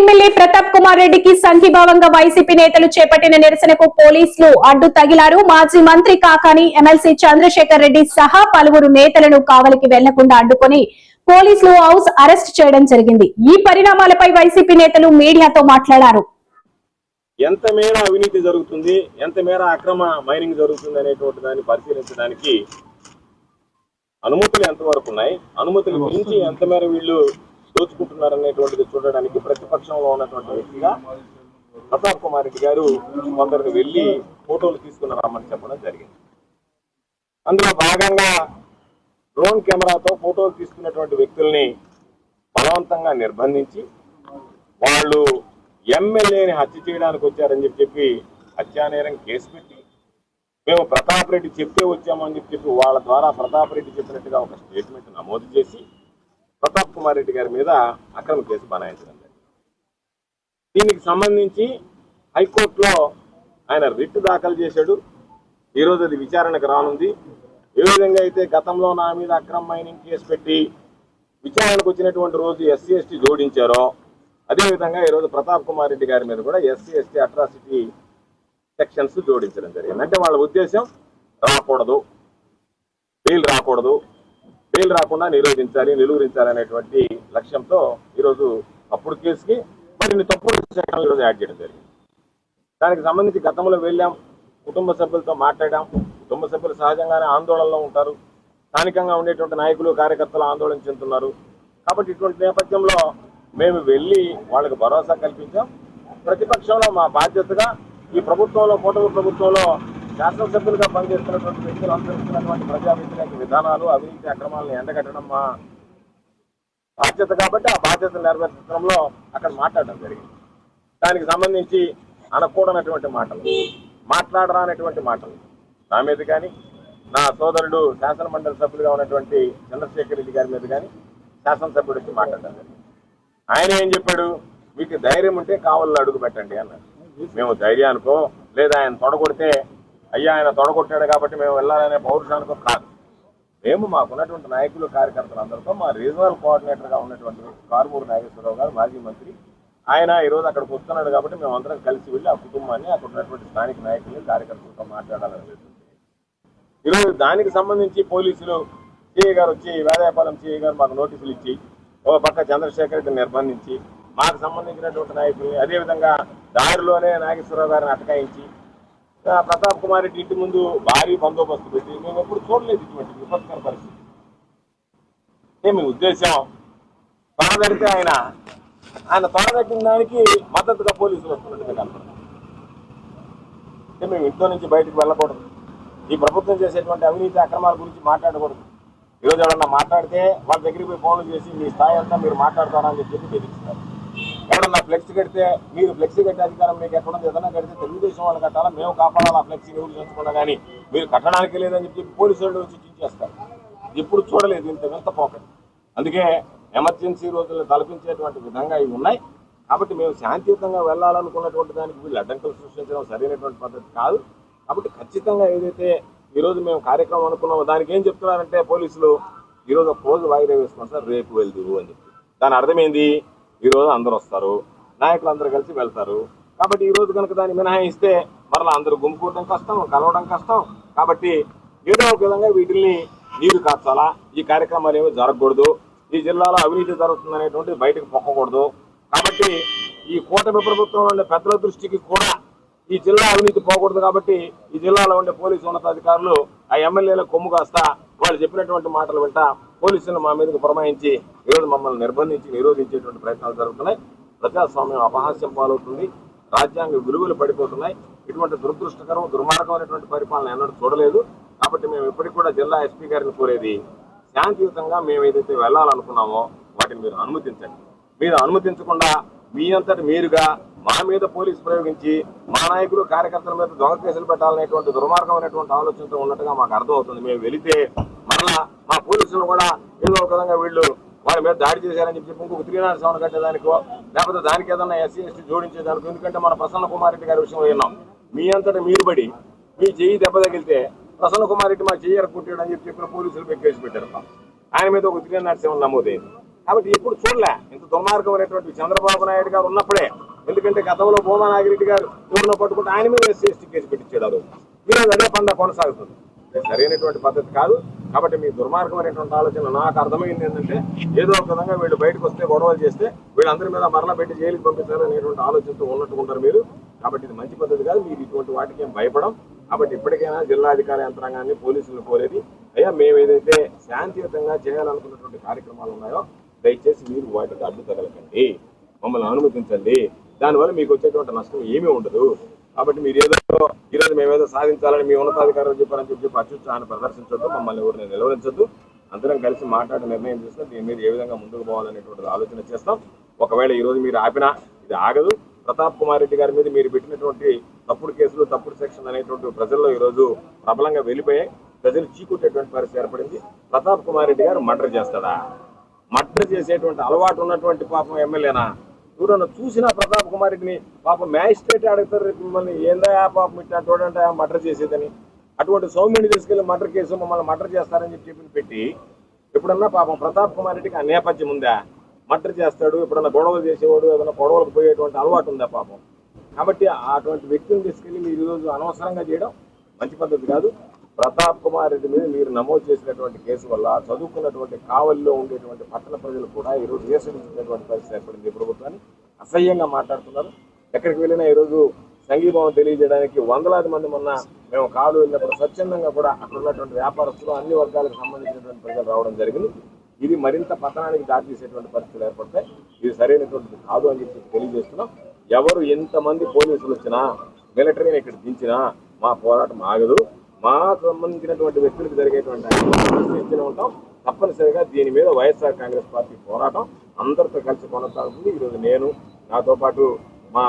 MLA Pratap Kumar రెడ్డికి సంఘీభావంగా YCP నేతలు చేపట్టిన నిరసనకు పోలీసులు అడ్డు తగిలారు. మాజీ మంత్రి కాకాని ఎమ్మెల్సీ చంద్రశేఖర్ రెడ్డి సహా పలువురు నేతలను కావలికి వెళ్ళకుండా అడ్డుకొని పోలీసులు హౌస్ అరెస్ట్ చేయడం జరిగింది. ఈ పరిణామాలపై వైసీపీ నేతలు మీడియాతో మాట్లాడారు. ఎంత మేర అవినీతి జరుగుతుంది ఎంత మేర అక్రమ మైనింగ్ జరుగుతుంది అనేటువంటి దాన్ని పరిశీలించడానికి అనుమతులు ఎంతవరకు ఉన్నాయి? అనుమతులు మించి ఎంత మేర వీళ్ళు దోచుకుంటున్నారనేటువంటిది చూడడానికి ప్రతిపక్షంలో ఉన్నటువంటి వ్యక్తిగా ప్రతాప్ కుమార్ రెడ్డి గారు కొందరిని వెళ్ళి ఫోటోలు తీసుకుని రమ్మని చెప్పడం జరిగింది. అందులో భాగంగా డ్రోన్ కెమెరాతో ఫోటోలు తీసుకున్నటువంటి వ్యక్తుల్ని బలవంతంగా నిర్బంధించి వాళ్ళు ఎమ్మెల్యేని హత్య చేయడానికి వచ్చారని చెప్పి చెప్పి హత్యానేరం కేసు పెట్టి మేము ప్రతాప్ రెడ్డి చెప్తే వచ్చామని చెప్పి చెప్పి వాళ్ళ ద్వారా ప్రతాప్ రెడ్డి చెప్పినట్టుగా ఒక స్టేట్మెంట్ నమోదు చేసి ప్రతాప్ కుమార్ రెడ్డి గారి మీద అక్రమ కేసు బనాయించడం దీనికి సంబంధించి హైకోర్టులో ఆయన రిట్ దాఖలు చేశాడు. ఈరోజు అది విచారణకు రానుంది. ఏ విధంగా అయితే గతంలో నా మీద అక్రమ మైనింగ్ కేసు పెట్టి విచారణకు వచ్చినటువంటి రోజు ఎస్సీ ఎస్టీ జోడించారో అదేవిధంగా ఈరోజు ప్రతాప్ కుమార్ రెడ్డి గారి మీద కూడా ఎస్సీ ఎస్టీ అట్రాసిటీ సెక్షన్స్ జోడించడం జరిగింది. అంటే వాళ్ళ ఉద్దేశం రాకూడదు. బెయిల్ రాకూడదు. బెయిల్ రాకుండా నిరోధించాలి నిలువరించాలి అనేటువంటి లక్ష్యంతో ఈరోజు అప్పుడు కేసుకి మరిన్ని తప్పుడు చట్టాలు ఈరోజు యాడ్ చేయడం జరిగింది. దానికి సంబంధించి గతంలో వెళ్ళాం కుటుంబ సభ్యులతో మాట్లాడాం కుటుంబ సభ్యులు సహజంగానే ఆందోళనలో ఉంటారు స్థానికంగా ఉండేటువంటి నాయకులు కార్యకర్తలు ఆందోళన చెందుతున్నారు. కాబట్టి ఇటువంటి నేపథ్యంలో మేము వెళ్ళి వాళ్ళకి భరోసా కల్పించాం. ప్రతిపక్షంలో మా బాధ్యతగా ఈ ప్రభుత్వంలో కూటమి ప్రభుత్వంలో శాసనసభ్యులుగా పనిచేస్తున్నటువంటి వ్యక్తులు అనుసరిస్తున్నటువంటి ప్రజా వ్యతిరేక విధానాలు అవినీతి అక్రమాలను ఎండగట్టడం మా బాధ్యత కాబట్టి ఆ బాధ్యతను నెరవేర్చడంలో అక్కడ మాట్లాడడం జరిగింది. దానికి సంబంధించి అనకూడనటువంటి మాటలు మాట్లాడరానటువంటి మాటలు నా మీద కానీ నా సోదరుడు శాసన మండలి సభ్యులుగా ఉన్నటువంటి చంద్రశేఖర్ రెడ్డి గారి మీద కానీ శాసనసభ్యుడు వచ్చి మాట్లాడడం జరిగింది. ఆయన ఏం చెప్పాడు? మీకు ధైర్యం ఉంటే కావాలని అడుగు పెట్టండి అన్నారు మేము ధైర్యానికో లేదా ఆయన తొడగొడితే అయ్యా ఆయన తొడగొట్టాడు కాబట్టి మేము వెళ్ళాలనే పౌరుషానికి కాదు. మేము మాకున్నటువంటి నాయకులు కార్యకర్తలు అందరితో మా రీజనల్ కోఆర్డినేటర్గా ఉన్నటువంటి కారుమూరు నాగేశ్వరరావు గారు మాజీ మంత్రి ఆయన ఈరోజు అక్కడికి వస్తున్నాడు కాబట్టి మేము అందరం కలిసి వెళ్ళి ఆ కుటుంబాన్ని అక్కడ ఉన్నటువంటి స్థానిక నాయకులు కార్యకర్తలతో మాట్లాడాలని ఈరోజు దానికి సంబంధించి పోలీసులు సిఐ గారు వచ్చి వేదాయపాలెం సిఐ గారు మాకు నోటీసులు ఇచ్చి ఓ పక్క చంద్రశేఖర్ రెడ్డిని నిర్బంధించి మాకు సంబంధించినటువంటి నాయకుల్ని అదేవిధంగా దారిలోనే నాగేశ్వరరావు గారిని అటకాయించి ప్రతాప్ కుమార్ రెడ్డి ఇంటి ముందు భారీ బందోబస్తు పెట్టి మేము ఎప్పుడు చూడలేదు ఇటువంటి విపత్కర పరిస్థితి. అంటే మీ ఉద్దేశం తొడగడితే ఆయన ఆయన తొడగట్టిన దానికి మద్దతుగా పోలీసులు వస్తున్నట్టుగా కనపడుతుంది. అంటే మేము ఇంట్లో నుంచి బయటకు వెళ్ళకూడదు. ఈ ప్రభుత్వం చేసేటువంటి అవినీతి అక్రమాల గురించి మాట్లాడకూడదు. ఈరోజు ఎవరన్నా మాట్లాడితే వాళ్ళ దగ్గరికి పోయి ఫోన్లు చేసి మీ స్థాయి అంతా మీరు మాట్లాడతారని చెప్పి బెదిరిస్తారు. ఎవరన్నా ఫ్లెక్స్ కడితే మీరు ఫ్లెక్సీ కట్టే అధికారం మీకు ఎక్కడ ఏదైనా కడితే తెలుగుదేశం వాళ్ళు కట్టాలా? మేము కాపాడాలా ఫ్లెక్సీ ఎవరు చేసుకున్నా కానీ మీరు కట్టడానికి లేదని చెప్పి పోలీసు వాళ్ళు వచ్చి చించేస్తారు. ఎప్పుడు చూడలేదు ఇంత వింత పోకటి అందుకే ఎమర్జెన్సీ రోజుల్లో తలపించేటువంటి విధంగా ఇవి ఉన్నాయి. కాబట్టి మేము శాంతియుతంగా వెళ్ళాలనుకున్నటువంటి దానికి వీళ్ళు అడ్డంకులు సృష్టించడం సరైనటువంటి పద్ధతి కాదు. కాబట్టి ఖచ్చితంగా ఏదైతే ఈరోజు మేము కార్యక్రమం అనుకున్నామో దానికి ఏం చెప్తున్నారంటే పోలీసులు ఈరోజు ఒక రోజు వాయిదా వేసుకుని సార్ రేపు వెళ్దురు అని చెప్పి. దాని అర్థమైంది ఈ రోజు అందరూ వస్తారు. నాయకులు అందరు కలిసి వెళ్తారు. కాబట్టి ఈ రోజు కనుక దాన్ని మినహాయిస్తే మరలా అందరూ గుంపుకోవడం కష్టం కలవడం కష్టం. కాబట్టి ఏదో ఒక విధంగా వీటిల్ని నీరు కాచాలా? ఈ కార్యక్రమాలు ఏమీ జరగకూడదు. ఈ జిల్లాలో అవినీతి జరుగుతుంది అనేటువంటి బయటకు పొక్కకూడదు. కాబట్టి ఈ కూటమి ప్రభుత్వంలో ఉండే పెద్దల దృష్టికి కూడా ఈ జిల్లా అవినీతి పోకూడదు కాబట్టి ఈ జిల్లాలో ఉండే పోలీసు ఉన్నతాధికారులు ఆ ఎమ్మెల్యేల కొమ్ము కాస్త వాళ్ళు చెప్పినటువంటి మాటలు వింటా పోలీసులు మా మీదకు పురమాయించి ఈరోజు మమ్మల్ని నిర్బంధించి నిరోధించేటువంటి ప్రయత్నాలు జరుగుతున్నాయి. ప్రజాస్వామ్యం అపహాస్యం పాలవుతుంది. రాజ్యాంగ విలువలు పడిపోతున్నాయి. ఇటువంటి దురదృష్టకరం దుర్మార్గమైనటువంటి పరిపాలన ఎన్నడూ చూడలేదు. కాబట్టి మేము ఇప్పటికి కూడా జిల్లా ఎస్పీ గారిని కోరేది శాంతియుతంగా మేము ఏదైతే వెళ్ళాలనుకున్నామో వాటిని మీరు అనుమతించండి. మీరు అనుమతించకుండా మీ అంతటి మీరుగా మా మీద పోలీసు ప్రయోగించి మా నాయకులు కార్యకర్తల మీద దొంగ కేసులు పెట్టాలనేటువంటి దుర్మార్గమైనటువంటి ఆలోచనతో ఉన్నట్టుగా మాకు అర్థమవుతుంది. మేము వెళితే మరలా మా పోలీసులు కూడా ఏదో ఒక విధంగా వీళ్ళు వారి మీద దాడి చేశారని చెప్పి ఇంకొక త్రీ నాట్ సెవెన్ కట్టేదానికో లేకపోతే దానికి ఏదన్నా ఎస్సీ ఎస్టీ జోడించేదానికో ఎందుకంటే మన ప్రసన్న కుమార్ రెడ్డి గారి విషయం విన్నాం. మీ అంతటా మీరు పడి మీ చెయ్యి దెబ్బ తగిలితే ప్రసన్న కుమార్ రెడ్డి మా చెయ్యి ఎరక్కుంటాడు అని చెప్పి చెప్పిన పోలీసులు కేసు పెట్టారు ఆయన మీద ఒక త్రీ నాట్ సెవెన్ నమోదైంది. కాబట్టి ఎప్పుడు చూడలే. ఇంత దుర్మార్గమైనటువంటి చంద్రబాబు నాయుడు గారు ఉన్నప్పుడే. ఎందుకంటే గతంలో భూమా నాగిరెడ్డి గారు ఎవరినో పట్టుకుంటే ఆయన మీద ఎస్సీ ఎస్టీ కేసు పెట్టించాడు. మీరు అదే పంద కొనసాగుతుంది. సరైనటువంటి పద్ధతి కాదు. కాబట్టి మీ దుర్మార్గమైనటువంటి ఆలోచన నాకు అర్థమైంది ఏంటంటే ఏదో ఒక విధంగా వీళ్ళు బయటకు వస్తే గొడవలు చేస్తే వీళ్ళందరి మీద మరల పెట్టి జైలుకి పంపించాలనేటువంటి ఆలోచనతో ఉన్నట్టుకుంటారు మీరు. కాబట్టి ఇది మంచి పద్ధతి కాదు. మీరు ఇటువంటి వాటికి ఏం భయపడం. కాబట్టి ఇప్పటికైనా జిల్లాధికార యంత్రాంగాన్ని పోలీసులు కోరేది అయ్యా మేము ఏదైతే శాంతియుతంగా చేయాలనుకున్నటువంటి కార్యక్రమాలు ఉన్నాయో దయచేసి మీరు వాటికి అడ్డు తగలకండి మమ్మల్ని అనుమతించండి. దానివల్ల మీకు వచ్చేటువంటి నష్టం ఏమీ ఉండదు. కాబట్టి మీరు ఏదో ఈరోజు మేమేదో సాధించాలని మీ ఉన్నతాధికారులు చెప్పారని చెప్పి అత్యుత్సాహాన్ని ప్రదర్శించొద్దు మమ్మల్ని ఎవరిని నిలవరించొద్దు. అందరం కలిసి మాట్లాడి నిర్ణయం చేస్తాం దీని మీద ఏ విధంగా ముందుకు పోవాలనేటువంటి ఆలోచన చేస్తాం. ఒకవేళ ఈరోజు మీరు ఆపినా ఇది ఆగదు. ప్రతాప్ కుమార్ రెడ్డి గారి మీద మీరు పెట్టినటువంటి తప్పుడు కేసులు తప్పుడు సెక్షన్ అనేటువంటి ప్రజల్లో ఈరోజు ప్రబలంగా వెళ్ళిపోయాయి. ప్రజలు చీకుట్టేటువంటి పరిస్థితి ఏర్పడింది. ప్రతాప్ కుమార్ రెడ్డి గారు మర్డర్ చేస్తాడా? మర్డర్ చేసేటువంటి అలవాటు ఉన్నటువంటి పాపం ఎమ్మెల్యేనా? దూరం చూసిన ప్రతాప్ కుమార్ పాప పాపం మ్యాజిస్ట్రేట్ అడుగుతారు రేపు మిమ్మల్ని ఏందా పాపం ఇట్లా చూడండి మర్డర్ చేసేదని. అటువంటి సౌమ్యుని తీసుకెళ్ళి మర్డర్ కేసు మమ్మల్ని మర్డర్ చేస్తారని చెప్పి చెప్పి పెట్టి ఎప్పుడన్నా పాపం ప్రతాప్ కుమార్ రెడ్డికి ఆ నేపథ్యం ఉందా? మర్డర్ చేస్తాడు ఎప్పుడన్నా గొడవలు చేసేవాడు ఏదైనా గొడవలకు పోయేటువంటి అలవాటు ఉందా పాపం? కాబట్టి అటువంటి వ్యక్తిని తీసుకెళ్ళి మీరు ఈరోజు అనవసరంగా చేయడం మంచి పద్ధతి కాదు. ప్రతాప్ కుమార్ రెడ్డి మీద మీరు నమోదు చేసినటువంటి కేసు వల్ల చదువుకున్నటువంటి కావలిలో ఉండేటువంటి పట్టణ ప్రజలు కూడా ఈరోజు నిరసించినటువంటి పరిస్థితి ఏర్పడింది ఈ ప్రభుత్వాన్ని. అసహ్యంగా మాట్లాడుతున్నారు. ఎక్కడికి వెళ్ళినా ఈరోజు సంఘీభావం తెలియజేయడానికి వందలాది మంది మొన్న మేము కాలు వెళ్ళినప్పుడు స్వచ్ఛందంగా కూడా అక్కడ ఉన్నటువంటి వ్యాపారస్తులు అన్ని వర్గాలకు సంబంధించినటువంటి ప్రజలు రావడం జరిగింది. ఇది మరింత పతనానికి దారితీసేటువంటి పరిస్థితులు ఏర్పడతాయి. ఇది సరైనటువంటిది కాదు అని చెప్పి తెలియజేస్తున్నాం. ఎవరు ఎంతమంది పోలీసులు వచ్చినా మిలిటరీని ఇక్కడ దించినా మా పోరాటం ఆగదు. మాకు సంబంధించినటువంటి వ్యక్తులకు జరిగేటువంటి ఉంటాం. తప్పనిసరిగా దీని మీద వైఎస్ఆర్ కాంగ్రెస్ పార్టీ పోరాటం అందరితో కలిసి కొనసాగుతుంది. ఈరోజు నేను నాతో పాటు మా